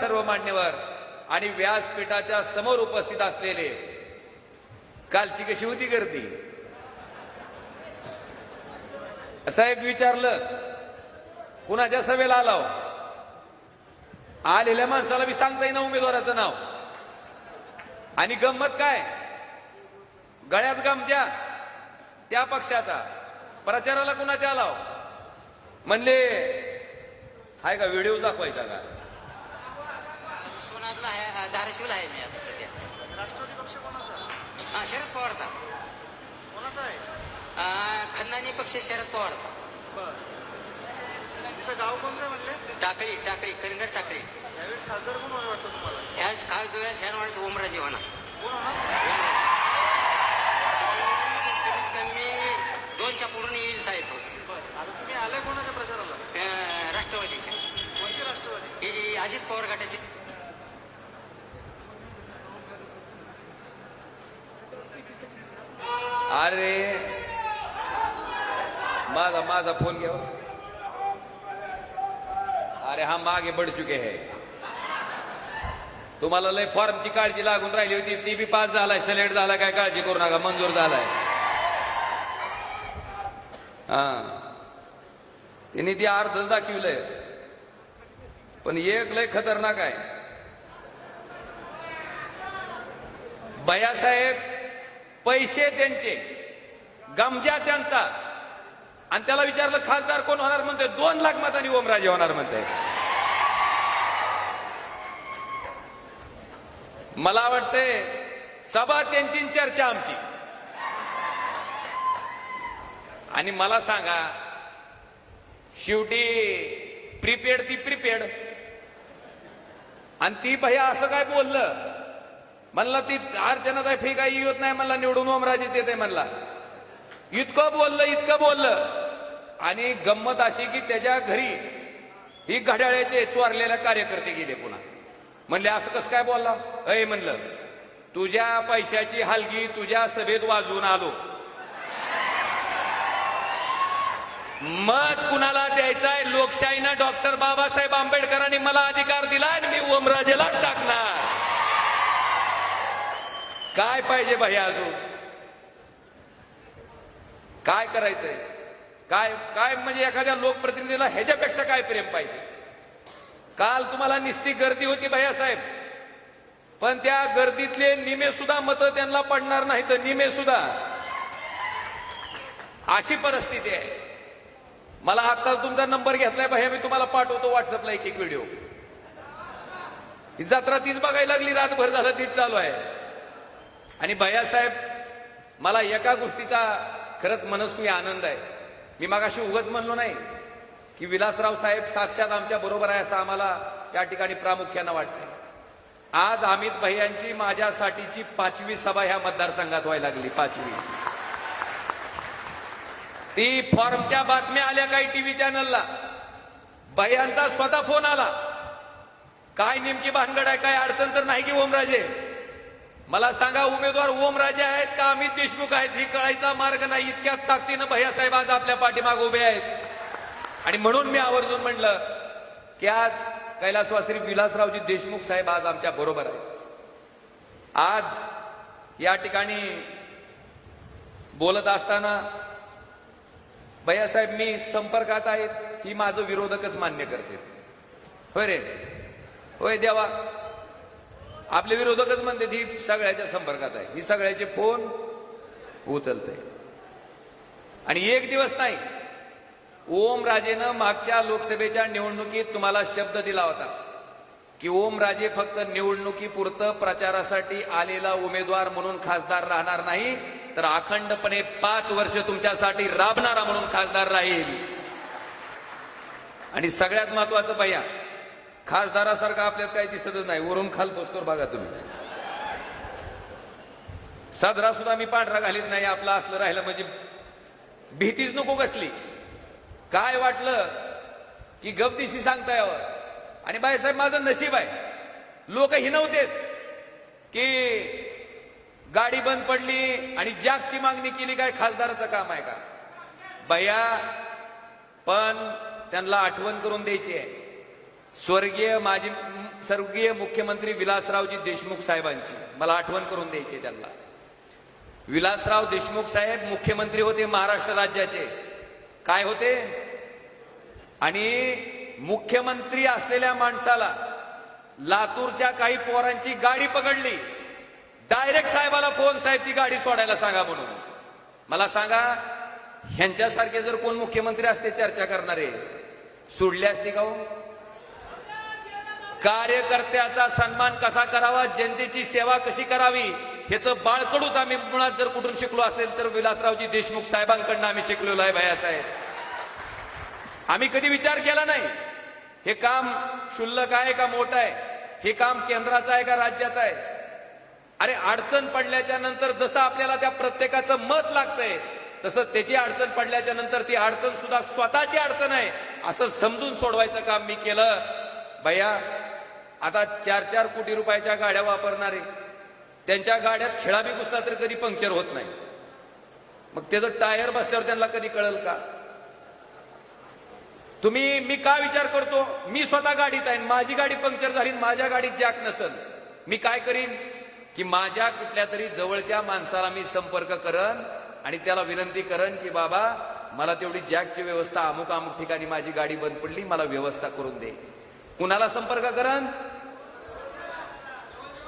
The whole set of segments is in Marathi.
सर्व मान्यवर आणि व्यासपीठाच्या समोर उपस्थित असलेले कालची कशी होती गर्दी? साहेब विचारलं कुणाच्या सभेला आलाव? आलेल्या माणसाला मी सांगता येईना उमेदवाराचं नाव. आणि गंमत काय? गळ्यात गमच्या त्या पक्षाचा. प्रचाराला कुणाच्या आलाव? म्हणले हाय का व्हिडिओ दाखवायचा का? आहे धाराशिवला आहे मी आता सध्या राष्ट्रवादी पक्ष कोणाचा शरद पवारचा कोणाचा आहे खंदानी पक्ष शरद पवारचा तुमचं गाव कोणतं म्हणले टाकळी टाकळी करिंगड टाकळी यावेळेस खासदार कोण होणार वाटतं तुम्हाला ह्याच खास डोळ्या शहरवाडीचं ओमराजे होणार कोण होणार किती कमीत कमी दोनच्या पुढून येईल साहेब आता तुम्ही आलाय कोणाच्या प्रचाराला राष्ट्रवादीच्या कोणती राष्ट्रवादी अजित पवार गटाचे अरे. माझा माझा फोन घेऊ हो. अरे हा मागे बढ़ चुके है. तुम्हाला लय फॉर्मची काळजी लागून राहिली होती. ती बी पास झालाय सिलेक्ट झाला काय काळजी करू नका मंजूर झालाय. हा. त्यांनी ती अर्धच दाखविलंय. पण एक लय खतरनाक आहे. भैयासाहेब पैसे त्यांचे. गमजा त्यांचा. आणि त्याला विचारलं खासदार कोण होणार म्हणते दोन लाख मतांनी ओमराजे होणार म्हणते मला वाटतंय सभा त्यांची चर्चा आमची. आणि मला सांगा शेवटी प्रीपेड ती प्रीपेड आणि ती भैया असं काय बोललं? म्हणला ती अर्चनाचा फी काही येत नाही म्हणला निवडून ओमराजेच येते म्हणला. इतकं बोललं इतकं बोललं. आणि गंमत अशी की त्याच्या घरी ही घड्याळ्याचे चोरलेल्या कार्यकर्ते गेले पुन्हा. म्हणले असं कसं काय बोलला? अय म्हणलं तुझ्या पैशाची हलगी तुझ्या सभेत वाजवून आलो. मत कुणाला द्यायचंय? लोकशाहीनं डॉक्टर बाबासाहेब आंबेडकरांनी मला अधिकार दिला आणि मी ओमराजेला टाकणार. काय पाहिजे भैया अजून? काय करायचंय? काय काय म्हणजे एखाद्या लोकप्रतिनिधीला ह्याच्यापेक्षा काय प्रेम पाहिजे? काल तुम्हाला निस्ती गर्दी होती भैया साहेब. पण त्या गर्दीतले निमे सुद्धा मतं त्यांना पडणार नाही तर निमे सुद्धा. अशी परिस्थिती आहे. मला आता तुमचा नंबर घेतलाय भैया मी तुम्हाला पाठवतो व्हॉट्सअपला एक एक व्हिडिओ. ही जत्रा तीच बघायला लागली रातभर झालं तीच चालू आहे. आणि भैयासाहेब मला एका गोष्टीचा खरंच मनस्वी आनंद आहे. मी मागाशी उगच म्हणलो नाही की विलासराव साहेब साक्षात आमच्या बरोबर आहे असं आम्हाला त्या ठिकाणी प्रामुख्यानं वाटतंय. आज अमित भैयांची माझ्यासाठीची पाचवी सभा ह्या मतदारसंघात व्हायला लागली पाचवी. ती फॉर्मच्या बातम्या आल्या काही टीव्ही चॅनलला. भैयांचा स्वतः फोन आला. काय नेमकी भानगड आहे काय अडचण तर नाही की ओमराजे? मला सांगा उमेदवार ओमराजे आहेत का? अमित देशमुख आहेत? ही कळायचा मार्ग नाही. इतक्या ताकदीनं भैयासाहेब आज आपल्या पाठीमाग उभे आहेत. आणि म्हणून मी आवर्जून म्हणलं की आज कैलासवासी विलासरावजी देशमुख साहेब आज आमच्या बरोबर आहेत. आज या ठिकाणी बोलत असताना भैयासाहेब मी संपर्कात आहेत ही माझं विरोधकच मान्य करते होय रे? होय देवा. आपले विरोधकच म्हणते ही सगळ्याच्या संपर्कात आहे. ही सगळ्याचे फोन उचलते. आणि एक दिवस नाही ओम राजेनं मागच्या लोकसभेच्या निवडणुकीत तुम्हाला शब्द दिला होता की ओम राजे फक्त निवडणुकीपुरतं प्रचारासाठी आलेला उमेदवार म्हणून खासदार राहणार नाही तर अखंडपणे पाच वर्ष तुमच्यासाठी राबणारा म्हणून खासदार राहील. आणि सगळ्यात महत्वाचं भैया खासदारासारखं आपल्यात काही दिसतच नाही. वरून खाल बसतो बघा तुम्ही. सदरा सुद्धा मी पांढरा घालीत नाही आपला असलं राहिलं म्हणजे भीतीच नको कसली. काय वाटलं की गपदिशी सांगता यावं? आणि बाईसाहेब माझं नशीब आहे. लोक हिनवतेत की गाडी बंद पडली आणि जॅकची मागणी केली काय खासदाराचं काम आहे का? भैया पण त्यांना आठवण करून द्यायची आहे. स्वर्गीय माजी स्वर्गीय मुख्यमंत्री विलासरावजी देशमुख साहेबांची. मला आठवण करून द्यायची त्यांना. विलासराव देशमुख साहेब मुख्यमंत्री होते महाराष्ट्र राज्याचे. काय होते? आणि मुख्यमंत्री असलेल्या माणसाला लातूरच्या काही पोरांची गाडी पकडली. डायरेक्ट साहेबाला फोन साहेब ती गाडी सोडायला सांगा म्हणून. मला सांगा ह्यांच्यासारखे जर कोण मुख्यमंत्री असते चर्चा करणारे? सोडले असते का हो? कार्यकर्त्याचा सन्मान कसा करावा? जनतेची सेवा कशी करावी? ह्याचं बाळकडूच आम्ही मुळात जर कुठून शिकलो असेल तर विलासरावजी देशमुख साहेबांकडनं आम्ही शिकलेलो आहे भया साहेब. आम्ही कधी विचार केला नाही. हे काम शुल्लक आहे का मोठं आहे? हे काम केंद्राचं आहे का राज्याचं आहे? अरे अडचण पडल्याच्या नंतर जसं आपल्याला त्या प्रत्येकाचं मत लागतंय तसं त्याची अडचण पडल्याच्या नंतर ती अडचण सुद्धा स्वतःची अडचण आहे. असं समजून सोडवायचं काम मी केलं. भैया आता चार चार कोटी रुपयाच्या गाड्या वापरणारे. त्यांच्या गाड्यात खेळा बी घुसला तरी कधी पंक्चर होत नाही. मग त्याचं टायर बसल्यावर त्यांना कधी कळल का? तुम्ही मी का विचार करतो? मी स्वतः गाडीत आहे माझी गाडी पंक्चर झाली माझ्या गाडीत जॅक नसल. मी काय करीन? की माझ्या कुठल्या तरी जवळच्या माणसाला मी संपर्क करन आणि त्याला विनंती करन की बाबा मला तेवढी जॅकची व्यवस्था अमुक अमुक ठिकाणी माझी गाडी बंद पडली मला व्यवस्था करून दे. कुणाला संपर्क करन?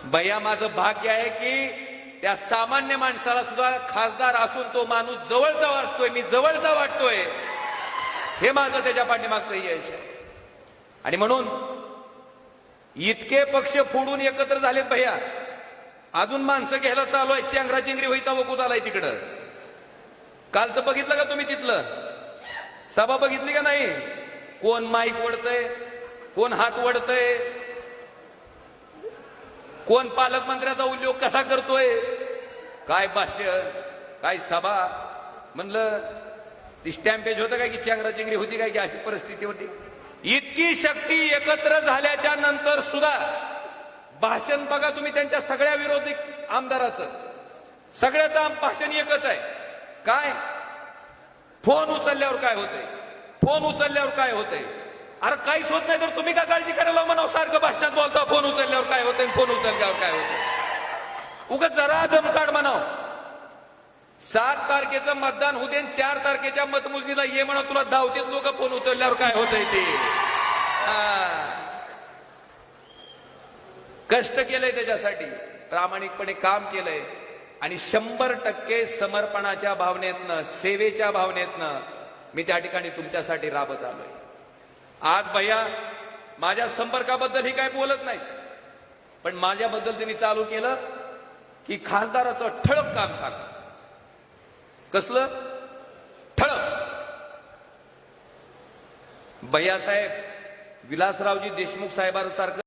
भैया माझं भाग्य आहे की त्या सामान्य माणसाला सुद्धा खासदार असून तो माणूस जवळचा वाटतोय मी जवळचा वाटतोय. हे माझं त्याच्या पाठीमागचं यश आहे. आणि म्हणून इतके पक्ष फोडून एकत्र झालेत भैया. अजून माणसं घ्यायला चालू आहे चेंगरा चिंगरी व्हायचा वकूत आलाय तिकडं. कालचं बघितलं का तुम्ही तिथलं? सभा बघितली का नाही? कोण माईक वडतय कोण हात वडतय? कोण पालकमंत्र्याचा उद्योग कसा करतोय? काय भाष्य? काय सभा? म्हणलं ती स्टॅम्पेज होतं काय की चेंगरा चिंगरी होती काय की अशी परिस्थिती होती? इतकी शक्ती एकत्र झाल्याच्यानंतर सुद्धा भाषण बघा तुम्ही त्यांच्या सगळ्या विरोधी आमदाराचं. सगळ्याचं भाषण एकच आहे. काय? फोन उचलल्यावर काय होतंय? फोन उचलल्यावर काय होतंय? अरे काहीच होत नाही तर तुम्ही का काळजी करायला म्हणाव सारखं भाषणात बोलता फोन उचलल्यावर काय होतंय फोन उचलल्यावर काय होतंय? उग जरा दमकाड म्हणाव. सात तारखेचं मतदान होते आणि चार तारखेच्या मतमोजणीला ये म्हणा तुला धावतेत लोक फोन उचलल्यावर काय होतंय ते? कष्ट केलंय त्याच्यासाठी. प्रामाणिकपणे काम केलंय. आणि शंभर टक्के समर्पणाच्या भावनेतनं सेवेच्या भावनेतनं मी त्या ठिकाणी तुमच्यासाठी राबत आलोय. आज भैया माझ्या संपर्काबद्दल ही काय बोलत नाही. पण माझ्याबद्दल त्यांनी चालू केलं की खासदाराचं ठळक काम सांगा. कसलं? ठळक. भैयासाहेब विलासरावजी देशमुख साहेबांसारखं